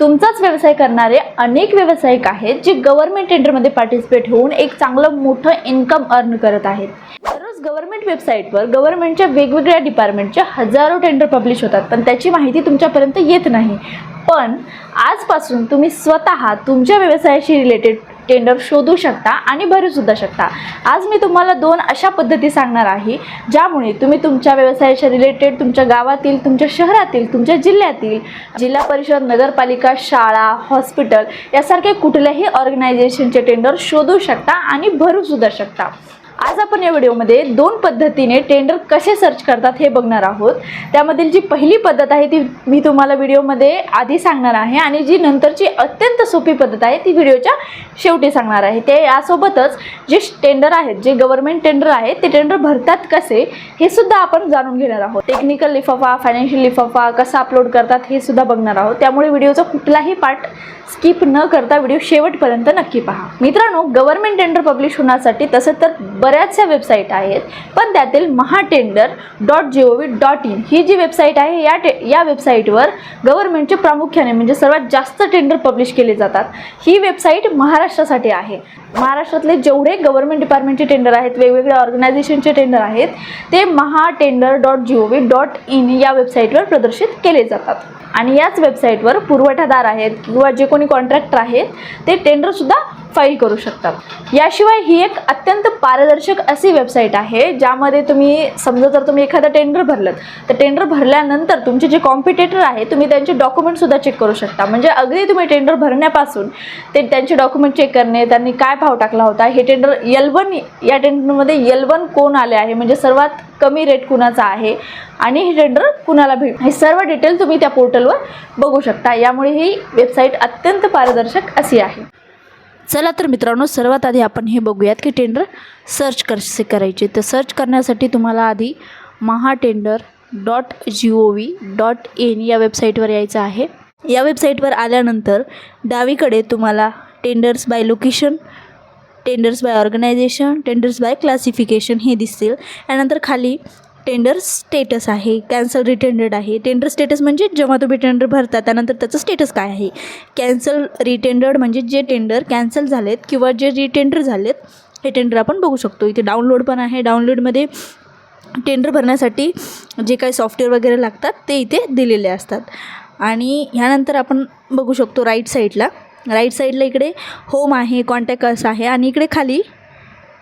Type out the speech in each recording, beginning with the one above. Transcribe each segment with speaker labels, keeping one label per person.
Speaker 1: तुमचाच व्यवसाय करणारे अनेक व्यावसायिक आहेत जे गव्हर्नमेंट टेंडरमध्ये पार्टिसिपेट होऊन एक चांगलं मोठं इन्कम अर्न करत आहेत. दररोज गव्हर्नमेंट वेबसाईटवर गव्हर्नमेंटच्या वेगवेगळ्या डिपार्टमेंटचे हजारो टेंडर पब्लिश होतात. पण त्याची माहिती तुमच्यापर्यंत येत नाही. पण आजपासून तुम्ही स्वतः तुमच्या व्यवसायाशी रिलेटेड टेंडर शोधू शकता आणि भरू सुद्धा शकता. आज मी तुम्हाला दोन अशा पद्धती सांगणार आहे ज्यामुळे तुम्ही तुमच्या व्यवसायाच्या रिलेटेड तुमच्या गावातील तुमच्या शहरातील तुमच्या जिल्ह्यातील जिल्हा परिषद नगरपालिका शाळा हॉस्पिटल यासारखे कुठल्याही ऑर्गनायझेशनचे टेंडर शोधू शकता आणि भरू सुद्धा शकता. आज आपण या व्हिडिओमध्ये दोन पद्धतीने टेंडर कसे सर्च करतात हे बघणार आहोत. त्यामधील जी पहिली पद्धत आहे ती मी तुम्हाला व्हिडिओमध्ये आधी सांगणार आहे आणि जी नंतरची अत्यंत सोपी पद्धत आहे ती व्हिडिओच्या शेवटी सांगणार आहे. ते यासोबतच जे टेंडर आहेत जे गव्हर्नमेंट टेंडर आहेत ते टेंडर भरतात कसे हे सुद्धा आपण जाणून घेणार आहोत. टेक्निकल लिफाफा फायनान्शियल लिफाफा कसा अपलोड करतात हे सुद्धा बघणार आहोत. त्यामुळे व्हिडिओचा कुठलाही पार्ट स्किप न करता व्हिडिओ शेवटपर्यंत नक्की पहा. मित्रांनो गव्हर्नमेंट टेंडर पब्लिश होण्यासाठी तसं तर बऱ्याचशा वेबसाईट आहेत. पण त्यातील Mahatender dot G O V dot in ही जी वेबसाईट आहे या टे या वेबसाईटवर गव्हर्नमेंटचे प्रामुख्याने म्हणजे सर्वात जास्त टेंडर पब्लिश केले जातात. ही वेबसाईट महाराष्ट्रासाठी आहे. महाराष्ट्रातले जेवढे गव्हर्नमेंट डिपार्टमेंटचे टेंडर आहेत वेगवेगळ्या ऑर्गनायझेशनचे टेंडर आहेत ते Mahatender dot G O V dot in या वेबसाईटवर प्रदर्शित केले जातात. आणि याच वेबसाईटवर पुरवठादार आहेत किंवा जे कोणी कॉन्ट्रॅक्टर आहेत ते टेंडरसुद्धा फाईल करू शकतात याशिवाय ही एक अत्यंत पारदर्शक अशी वेबसाईट आहे ज्यामध्ये तुम्ही समजा जर तुम्ही एखादा टेंडर भरलं तर टेंडर भरल्यानंतर तुमचे जे कॉम्पिटेटर आहे तुम्ही त्यांचे डॉक्युमेंटसुद्धा चेक करू शकता. म्हणजे अगदी तुम्ही टेंडर भरण्यापासून ते त्यांचे डॉक्युमेंट चेक करणे त्यांनी काय भाव टाकला होता हे टेंडर यल वन या टेंडरमध्ये यल वन कोण आले आहे म्हणजे सर्वात कमी रेट कुणाचा आहे आणि हे टेंडर कुणाला भेट हे सर्व डिटेल तुम्ही त्या पोर्टलवर बघू शकता. यामुळे ही वेबसाईट अत्यंत पारदर्शक अशी आहे. चला तर मित्रांनो सर्वात आधी आपण हे बघूयात की टेंडर सर्च कसे करायचे. तर सर्च करण्यासाठी तुम्हाला आधी Mahatender dot G O V dot in या वेबसाईटवर यायचं आहे. या वेबसाईटवर आल्यानंतर डावीकडे तुम्हाला tenders by location tenders by organisation tenders by classification हे दिसतील. यानंतर खाली टेंडर स्टेटस आहे कॅन्सल रिटेंडेड आहे. टेंडर स्टेटस म्हणजे जेव्हा तुम्ही टेंडर भरता त्यानंतर त्याचं स्टेटस काय आहे? कॅन्सल रिटेंडर्ड म्हणजे जे टेंडर कॅन्सल झालेत किंवा जे रिटेंडर झालेत हे टेंडर आपण बघू शकतो. इथे डाउनलोड पण आहे. डाउनलोडमध्ये टेंडर भरण्यासाठी जे काही सॉफ्टवेअर वगैरे लागतात ते इथे दिलेले असतात. आणि ह्यानंतर आपण बघू शकतो राईट साईडला राईट साईडला इकडे होम आहे कॉन्टॅक्ट असं आहे आणि इकडे खाली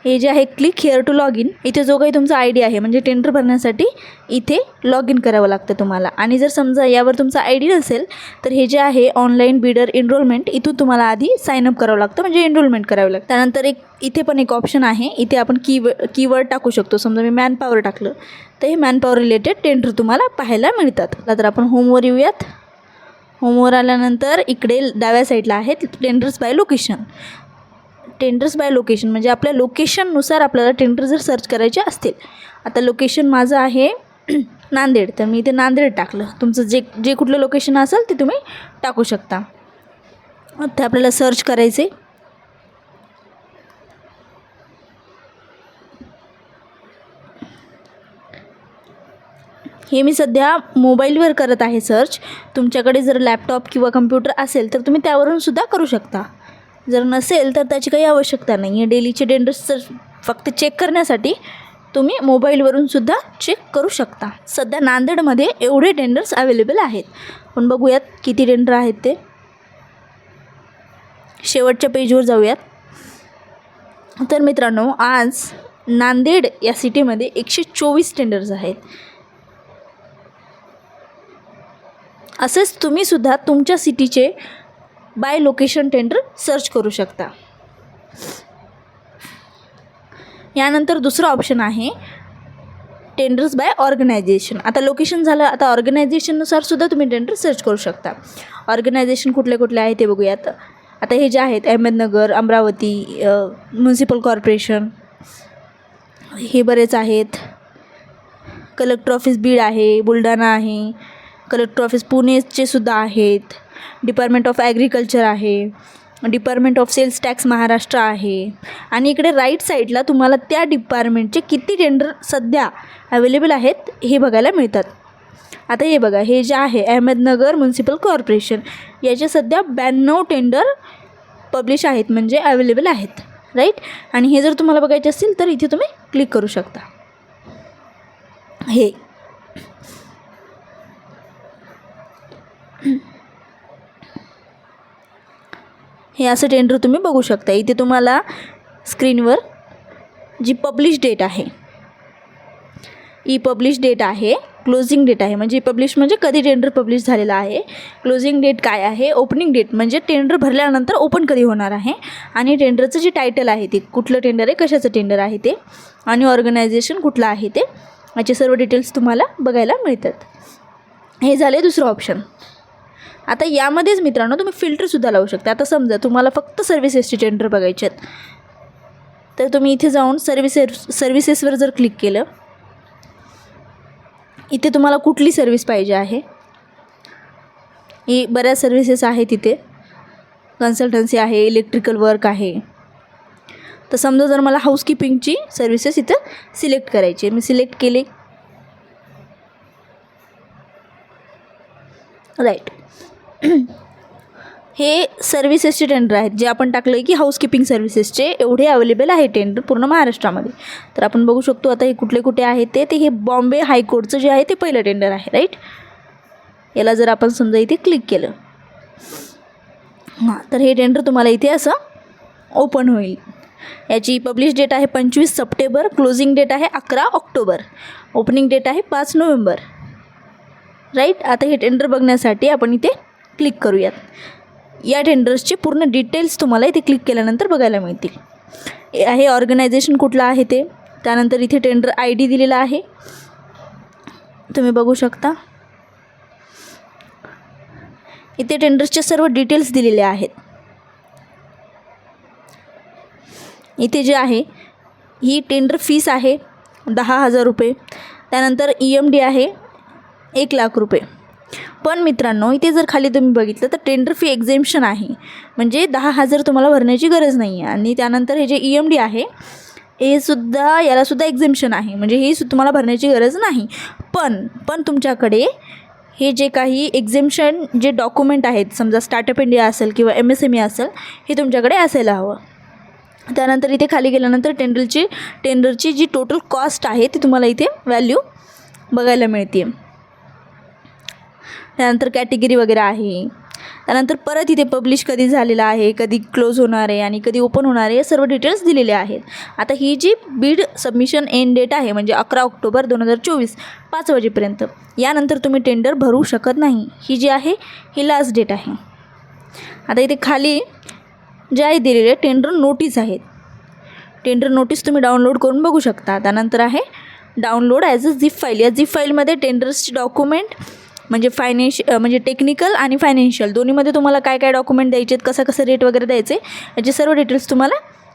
Speaker 1: हे जे आहे click here to log in इथे जो काही तुमचा आय डी आहे म्हणजे टेंडर भरण्यासाठी इथे लॉग इन करावं लागतं तुम्हाला. आणि जर समजा यावर तुमचा आय डी नसेल तर हे जे आहे ऑनलाईन बिडर एनरोलमेंट इथून तुम्हाला आधी साईनअप करावं लागतं म्हणजे एनरोलमेंट करावं लागतं. त्यानंतर एक इथे पण एक ऑप्शन आहे इथे आपण कीव कीवर्ड टाकू शकतो. समजा मी मॅनपॉवर टाकलं तर हे मॅनपॉवर रिलेटेड टेंडर तुम्हाला पाहायला मिळतात. तर आपण होमवर येऊयात. होमवर आल्यानंतर इकडे डाव्या साईडला आहेत tenders by location tenders by location म्हणजे आपल्या लोकेशननुसार आपल्याला टेंडर जर सर्च करायचे असतील. आता लोकेशन माझं आहे नांदेड तर मी इथे नांदेड टाकलं. तुमचं जे जे कुठलं लोकेशन असेल ते तुम्ही टाकू शकता. ते आपल्याला सर्च करायचे. हे मी सध्या मोबाईलवर करत आहे सर्च तुमच्याकडे जर लॅपटॉप किंवा कम्प्युटर असेल तर तुम्ही त्यावरून सुद्धा करू शकता. जर नसेल तर त्याची काही आवश्यकता नाही आहे डेलीचे टेंडर्स जर फक्त चेक करण्यासाठी तुम्ही मोबाईलवरून सुद्धा चेक करू शकता. सध्या नांदेडमध्ये एवढे टेंडर्स अवेलेबल आहेत. पण बघूयात किती टेंडर आहेत ते. शेवटच्या पेजवर जाऊयात. तर मित्रांनो आज नांदेड या सिटीमध्ये एकशे चोवीस टेंडर्स आहेत. असेच तुम्हीसुद्धा तुमच्या सिटीचे बाय लोकेशन टेंडर सर्च करू शकता. यानंतर दुसरं ऑप्शन आहे टेंडर्स बाय ऑर्गनायझेशन. आता लोकेशन झालं आता ऑर्गनायझेशननुसार सुद्धा तुम्ही टेंडर सर्च करू शकता. ऑर्गनायझेशन कुठले कुठले आहे ते बघूयात. आता हे जे आहेत अहमदनगर अमरावती म्युन्सिपल कॉर्पोरेशन हे बरेच आहेत. कलेक्टर ऑफिस बीड आहे बुलढाणा आहे. कलेक्टर ऑफिस पुणेचे सुद्धा आहेत. डिपार्टमेंट ऑफ ॲग्रिकल्चर आहे department of sales tax Maharashtra आहे. आणि इकडे राईट साईडला तुम्हाला त्या डिपार्टमेंटचे किती टेंडर सध्या अवेलेबल आहेत हे बघायला मिळतात. आता हे बघा हे जे आहे अहमदनगर म्युन्सिपल कॉर्पोरेशन याचे सध्या ब्याण्णव टेंडर पब्लिश आहेत म्हणजे अवेलेबल आहेत. राईट आणि हे जर तुम्हाला बघायचे असतील तर इथे तुम्ही क्लिक करू शकता. हे हे असं टेंडर तुम्ही बघू शकता. इथे तुम्हाला स्क्रीनवर जी पब्लिश डेट आहे ई पब्लिश डेट आहे क्लोजिंग डेट आहे. म्हणजे पब्लिश म्हणजे कधी टेंडर पब्लिश झालेला आहे क्लोजिंग डेट काय आहे ओपनिंग डेट म्हणजे टेंडर भरल्यानंतर ओपन कधी होणार आहे आणि टेंडरचं जे टायटल आहे ते कुठलं टेंडर आहे कशाचं टेंडर आहे ते आणि ऑर्गनायझेशन कुठलं आहे ते याचे सर्व डिटेल्स तुम्हाला बघायला मिळतात. हे झाले दुसरं ऑप्शन आता यामध्येच मित्रांनो तुम्ही फिल्टरसुद्धा लावू शकता. आता समजा तुम्हाला फक्त सर्व्हिसेसचे टेंडर बघायचे आहेत. तर तुम्ही इथे जाऊन सर्व्हिसेस सर्व्हिसेसवर जर क्लिक केलं इथे तुम्हाला कुठली सर्व्हिस पाहिजे आहे? ही बऱ्याच सर्व्हिसेस आहेत इथे. कन्सल्टन्सी आहे इलेक्ट्रिकल वर्क आहे. तर समजा जर मला हाऊसकीपिंगची सर्व्हिसेस इथं सिलेक्ट करायची आहे. मी सिलेक्ट केले. राईट हे सर्व्हिसेसचे टेंडर आहेत. जे आपण टाकलं आहे की हाऊसकीपिंग सर्व्हिसेसचे एवढे अवेलेबल आहे टेंडर पूर्ण महाराष्ट्रामध्ये. तर आपण बघू शकतो आता हे कुठले कुठे आहे ते. ते हे बॉम्बे हायकोर्टचं जे आहे ते पहिलं टेंडर आहे राईट याला जर आपण समजा इथे क्लिक केलं. हां तर हे टेंडर तुम्हाला इथे असं ओपन होईल. याची पब्लिश डेट आहे पंचवीस सप्टेंबर. क्लोजिंग डेट आहे अकरा ऑक्टोबर. ओपनिंग डेट आहे पाच नोव्हेंबर. राईट आता हे टेंडर बघण्यासाठी आपण इथे क्लिक करूयात. या टेंडर्सचे पूर्ण डिटेल्स तुम्हाला इथे क्लिक केल्यानंतर बघायला मिळतील. हे आहे ऑर्गनायझेशन कुठलं आहे ते? त्यानंतर इथे टेंडर आय डी दिलेला आहे. तुम्ही बघू शकता. इथे टेंडर्सचे सर्व डिटेल्स दिलेले आहेत. इथे जे आहे ही टेंडर फीस आहे दहा हजार रुपये. त्यानंतर ई एम डी आहे एक लाख रुपये. पण मित्रांनो इथे जर खाली तुम्ही बघितलं तर टेंडर फी एक्झेम्शन आहे. म्हणजे दहा हजार तुम्हाला भरण्याची गरज नाही आहे आणि त्यानंतर हे जे ई एम डी आहे हे सुद्धा यालासुद्धा एक्झेम्शन आहे. म्हणजे ही सु तुम्हाला भरण्याची गरज नाही. पण पण तुमच्याकडे हे जे काही एक्झेम्शन जे डॉक्युमेंट आहेत समजा स्टार्टअप इंडिया असेल किंवा एम एस एम ई असेल हे तुमच्याकडे असायला हवं. त्यानंतर इथे खाली गेल्यानंतर टेंडरची टेंडरची जी टोटल कॉस्ट आहे ती तुम्हाला इथे व्हॅल्यू बघायला मिळते त्यानंतर कॅटेगरी वगैरे आहे. त्यानंतर परत इथे पब्लिश कधी झालेलं आहे कधी क्लोज होणार आहे आणि कधी ओपन होणार आहे हे सर्व डिटेल्स दिलेले आहेत. आता ही जी बीड सबमिशन एंड डेट आहे म्हणजे अकरा ऑक्टोबर दोन हजार चोवीस पाच वाजेपर्यंत यानंतर तुम्ही टेंडर भरू शकत नाही. ही जी आहे ही लास्ट डेट आहे. आता इथे खाली जे आहे दिलेले टेंडर नोटीस आहेत. टेंडर नोटीस तुम्ही डाउनलोड करून बघू शकता. त्यानंतर आहे download as a zip file या झिप फाईलमध्ये टेंडर्सची डॉक्युमेंट म्हणजे फायनान्श म्हणजे टेक्निकल आणि फायनान्शियल दोन्हीमध्ये तुम्हाला काय काय डॉक्युमेंट द्यायचे आहेत कसं कसं रेट वगैरे द्यायचे याचे सर्व डिटेल्स तुम्हाला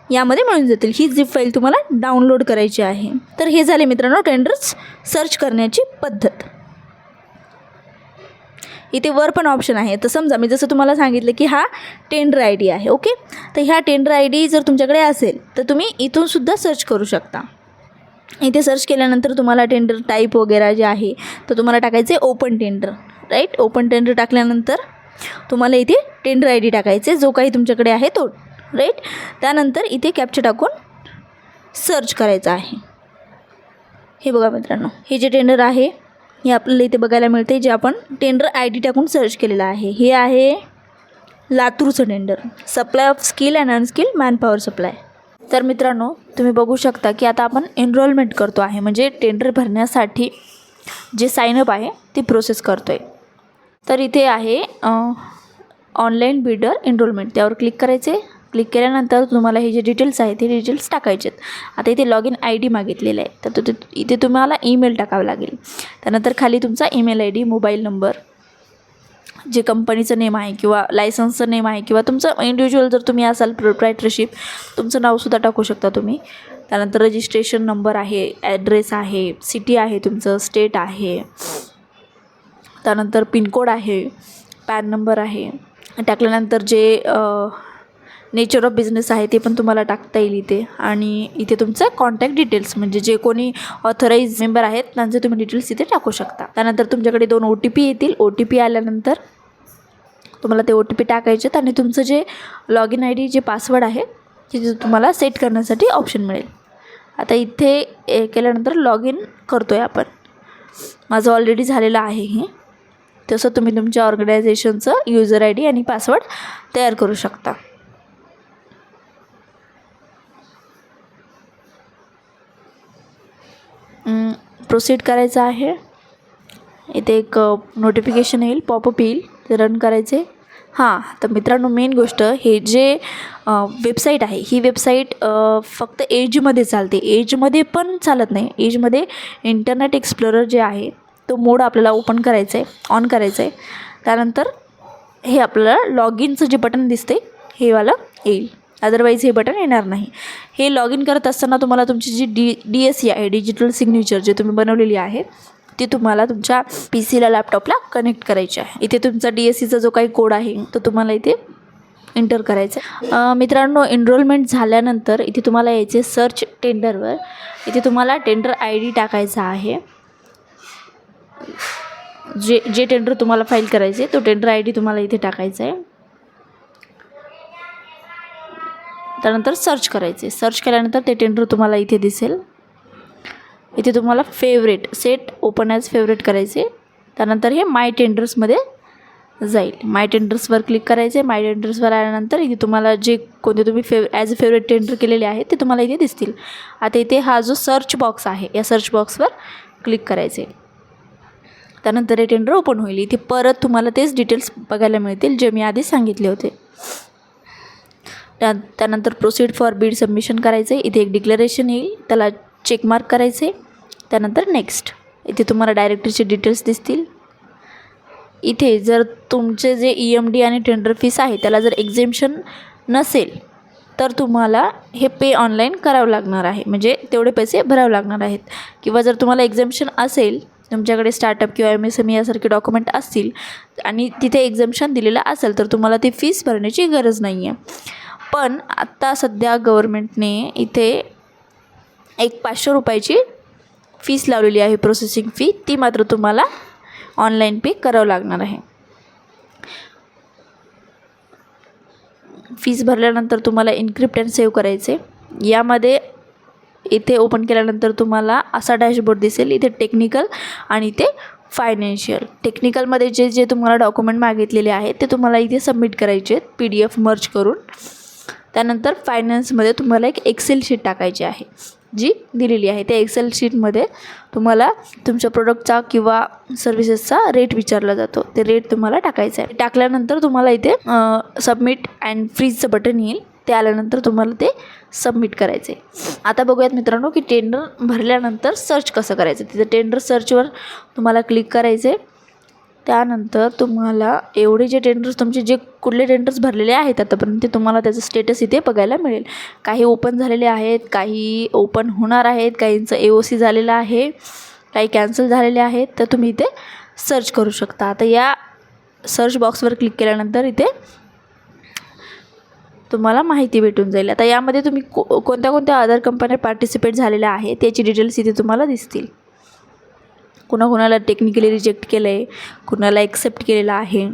Speaker 1: यामध्ये मिळून जातील. ही झिप फाईल तुम्हाला डाउनलोड करायची आहे. तर हे झाले मित्रांनो टेंडर्स सर्च करण्याची पद्धत. इथे वर पण ऑप्शन आहे. तर समजा मी जसं तुम्हाला सांगितलं की हा टेंडर आय डी आहे ओके तर ह्या टेंडर आय डी जर तुमच्याकडे असेल तर तुम्ही इथूनसुद्धा सर्च करू शकता. इथे सर्च केल्यानंतर तुम्हाला टेंडर टाईप वगैरे जे आहे तर तुम्हाला टाकायचे open tender right open tender टाकल्यानंतर तुम्हाला इथे टेंडर आय डी टाकायचे जो काही तुमच्याकडे आहे तो राईट त्यानंतर इथे कॅप्चर टाकून सर्च करायचं आहे. हे बघा मित्रांनो हे जे टेंडर आहे हे आपल्याला इथे बघायला मिळते जे आपण टेंडर आय डी टाकून सर्च केलेलं आहे. हे आहे लातूरचं tender supply of skill and unskill manpower supply तर मित्रांनो तुम्ही बघू शकता की आता आपण एनरोलमेंट करतो आहे. म्हणजे टेंडर भरण्यासाठी जे साईनअप आहे ती प्रोसेस करतो आहे तर इथे आहे ऑनलाईन बिडर एनरोलमेंट त्यावर क्लिक करायचे. क्लिक केल्यानंतर तुम्हाला हे जे डिटेल्स आहेत ते डिटेल्स टाकायचे आहेत आता इथे लॉग इन आय डी मागितलेला आहे. तर तो इथे तुम्हाला ईमेल टाकावं लागेल. त्यानंतर खाली तुमचा email I D mobile number जे कंपनीचं नेम आहे किंवा लायसन्सचं नेम आहे किंवा तुमचं इंडिव्हिज्युअल जर तुम्ही असाल प्रोप्रायटरशिप तुमचं नावसुद्धा टाकू शकता तुम्ही. त्यानंतर रजिस्ट्रेशन नंबर आहे ॲड्रेस आहे सिटी आहे तुमचं स्टेट आहे. त्यानंतर पिनकोड आहे पॅन नंबर आहे. टाकल्यानंतर जे नेचर ऑफ बिझनेस आहे ते पण तुम्हाला टाकता येईल इथे. आणि इथे तुमचं कॉन्टॅक्ट डिटेल्स म्हणजे जे कोणी ऑथराईज मेंबर आहेत त्यांचे तुम्ही डिटेल्स इथे टाकू शकता. त्यानंतर तुमच्याकडे दोन ओ टी पी येतील. ओ टी पी आल्यानंतर तुम्हाला ते ओ टी पी टाकायचे आहेत आणि तुमचं जे लॉग इन आय डी जे पासवर्ड आहे ते तुम्हाला सेट करण्यासाठी ऑप्शन मिळेल. आता इथे केल्यानंतर लॉग इन करतो आहे आपण. माझं ऑलरेडी झालेलं आहे हे. तसं तुम्ही तुमच्या ऑर्गनायझेशनचं युजर आय डी आणि पासवर्ड तयार करू शकता. प्रोसीड करायचं आहे. इथे एक नोटिफिकेशन येईल पॉपअप येईल ते रन करायचे. हां तर मित्रांनो मेन गोष्ट हे जे वेबसाईट आहे ही वेबसाईट फक्त एजमध्ये चालते. एजमध्ये पण चालत नाही. एजमध्ये इंटरनेट एक्सप्लोरर जे आहे तो मोड आपल्याला ओपन करायचा आहे ऑन करायचं आहे. त्यानंतर हे आपल्याला लॉग इनचं जे बटन दिसते हेवालं येईल. अदरवाईज हे बटन येणार नाही. हे लॉग इन करत असताना तुम्हाला तुमची जी डी डी एस सी आहे डिजिटल सिग्नेचर जे तुम्ही बनवलेली आहे ती तुम्हाला तुमच्या पी सीला लॅपटॉपला कनेक्ट करायची आहे. इथे तुमचा डी एस सीचा जो काही कोड आहे तो तुम्हाला इथे एंटर करायचं आहे. मित्रांनो एनरोलमेंट झाल्यानंतर इथे तुम्हाला यायचे सर्च टेंडरवर इथे तुम्हाला टेंडर आय डी टाकायचा आहे. जे जे टेंडर तुम्हाला फाईल करायचे तो टेंडर आय डी तुम्हाला इथे टाकायचा आहे. त्यानंतर सर्च करायचे. सर्च केल्यानंतर ते टेंडर तुम्हाला इथे दिसेल. इथे तुम्हाला favourite set open as favourite करायचे. त्यानंतर हे माय टेंडर्समध्ये जाईल. माय टेंडर्सवर क्लिक करायचे. माय टेंडर्सवर आल्यानंतर इथे तुम्हाला जे कोणते तुम्ही fav as a favourite tender केलेले आहेत ते तुम्हाला इथे दिसतील. आता इथे हा जो सर्च बॉक्स आहे या सर्च बॉक्सवर क्लिक करायचे. त्यानंतर हे टेंडर ओपन होईल. इथे परत तुम्हाला तेच डिटेल्स बघायला मिळतील जे मी आधी सांगितले होते. त्या त्यानंतर प्रोसीड फॉर बीड सबमिशन करायचं आहे इथे एक डिक्लेरेशन येईल. त्याला चेकमार्क करायचे त्यानंतर नेक्स्ट इथे तुम्हाला डायरेक्टरीचे डिटेल्स दिसतील. इथे जर तुमचे जे ई एम डी आणि टेंडर फीस आहे त्याला जर एक्झेम्शन नसेल तर तुम्हाला हे पे ऑनलाईन करावं लागणार आहे. म्हणजे तेवढे पैसे भरावे लागणार आहेत. किंवा जर तुम्हाला एक्झेम्शन असेल तुमच्याकडे स्टार्टअप किंवा एम एस एम ई यासारखे डॉक्युमेंट असतील आणि तिथे एक्झेम्शन दिलेलं असेल तर तुम्हाला ती फीस भरण्याची गरज नाही आहे पण आत्ता सध्या गव्हर्मेंटने इथे एक पाचशे रुपयाची फीस लावलेली आहे प्रोसेसिंग फी ती मात्र तुम्हाला ऑनलाईन पे करावं लागणार आहे. फीस भरल्यानंतर तुम्हाला इन्क्रिप्ट अँड सेव्ह करायचे. यामध्ये इथे ओपन केल्यानंतर तुम्हाला असा डॅशबोर्ड दिसेल इथे टेक्निकल आणि इथे फायनान्शियल टेक्निकलमध्ये जे जे तुम्हाला डॉक्युमेंट मागितलेले आहेत ते तुम्हाला इथे सबमिट करायचे आहेत पी डी एफ मर्ज करून. त्यानंतर फायनान्समध्ये तुम्हाला एक एक्सेल शीट टाकायची आहे. जी दिलेली आहे. त्या एक्सेल शीटमध्ये तुम्हाला तुमच्या प्रोडक्टचा किंवा सर्व्हिसेसचा रेट विचारला जातो. ते रेट तुम्हाला टाकायचं आहे. टाकल्यानंतर तुम्हाला इथे सबमिट अँड फ्रीजचं बटन येईल. ते आल्यानंतर तुम्हाला ते सबमिट करायचे आता बघूयात मित्रांनो की टेंडर भरल्यानंतर सर्च कसं करायचं? तिथे टेंडर सर्चवर तुम्हाला क्लिक करायचे त्यानंतर तुम्हाला एवढे जे टेंडर्स तुमचे जे कुठले टेंडर्स भरलेले आहेत आतापर्यंत ते तुम्हाला त्याचं स्टेटस इथे बघायला मिळेल. काही ओपन झालेले आहेत काही ओपन होणार आहेत काहींचं ए ओ सी झालेलं आहे काही कॅन्सल झालेले आहेत तर तुम्ही इथे सर्च करू शकता. आता या सर्च बॉक्सवर क्लिक केल्यानंतर इथे तुम्हाला माहिती भेटून जाईल. आता यामध्ये तुम्ही को कोणत्या कोणत्या अदर कंपन्या पार्टिसिपेट झालेल्या आहेत त्याची डिटेल्स इथे तुम्हाला दिसतील. कुणाकुणाला टेक्निकली रिजेक्ट केलं आहे कुणाला एक्सेप्ट केलेलं आहे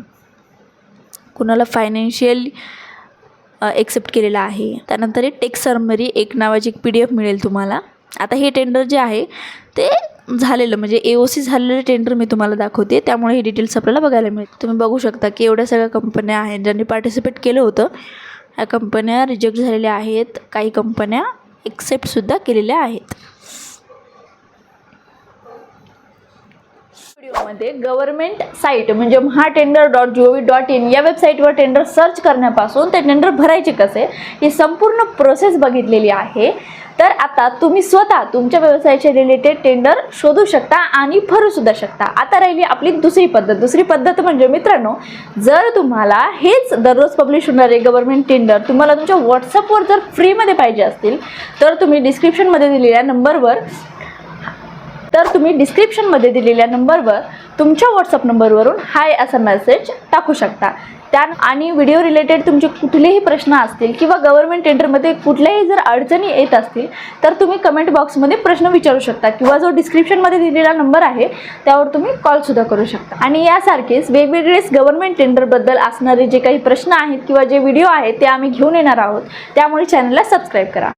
Speaker 1: कुणाला फायनान्शियल एक्सेप्ट केलेलं आहे. त्यानंतर हे टेक सरमरी एक नावाची एक पी डी एफ मिळेल तुम्हाला. आता हे टेंडर जे आहे ते झालेलं म्हणजे ए ओ सी झालेलं टेंडर मी तुम्हाला दाखवते. त्यामुळे हे डिटेल्स आपल्याला बघायला मिळते तुम्ही बघू शकता की एवढ्या सगळ्या कंपन्या आहेत ज्यांनी पार्टिसिपेट केलं होतं. ह्या कंपन्या रिजेक्ट झालेल्या आहेत. काही कंपन्या एक्सेप्टसुद्धा केलेल्या आहेत. व्हिडिओमध्ये गव्हर्नमेंट साईट म्हणजे Maha tender dot G O V dot in या वेबसाईटवर टेंडर सर्च करण्यापासून ते टेंडर भरायचे कसे ही संपूर्ण प्रोसेस बघितलेली आहे. तर आता तुम्ही स्वतः तुमच्या व्यवसायाच्या रिलेटेड टेंडर शोधू शकता आणि भरू सुद्धा शकता. आता राहिली आपली दुसरी पद्धत. दुसरी पद्धत म्हणजे मित्रांनो जर तुम्हाला हेच दररोज पब्लिश होणारे गव्हर्नमेंट टेंडर तुम्हाला तुमच्या व्हॉट्सअपवर जर फ्रीमध्ये पाहिजे असतील तर तुम्ही डिस्क्रिप्शनमध्ये दिलेल्या नंबरवर तर तुम्ही डिस्क्रिप्शनमध्ये दिलेल्या नंबरवर तुमच्या व्हॉट्सअप नंबरवरून हाय असा मेसेज टाकू शकता. त्या आणि व्हिडिओ रिलेटेड तुमचे कुठलेही प्रश्न असतील किंवा गव्हर्नमेंट टेंडरमध्ये कुठल्याही जर अडचणी येत असतील तर तुम्ही कमेंट बॉक्समध्ये प्रश्न विचारू शकता किंवा जो डिस्क्रिप्शनमध्ये दिलेला नंबर आहे त्यावर तुम्ही कॉलसुद्धा करू शकता. आणि यासारखेच वेगवेगळेच गव्हर्नमेंट टेंडरबद्दल असणारे जे काही प्रश्न आहेत किंवा जे व्हिडिओ आहेत ते आम्ही घेऊन येणार आहोत. त्यामुळे चॅनलला सबस्क्राईब करा.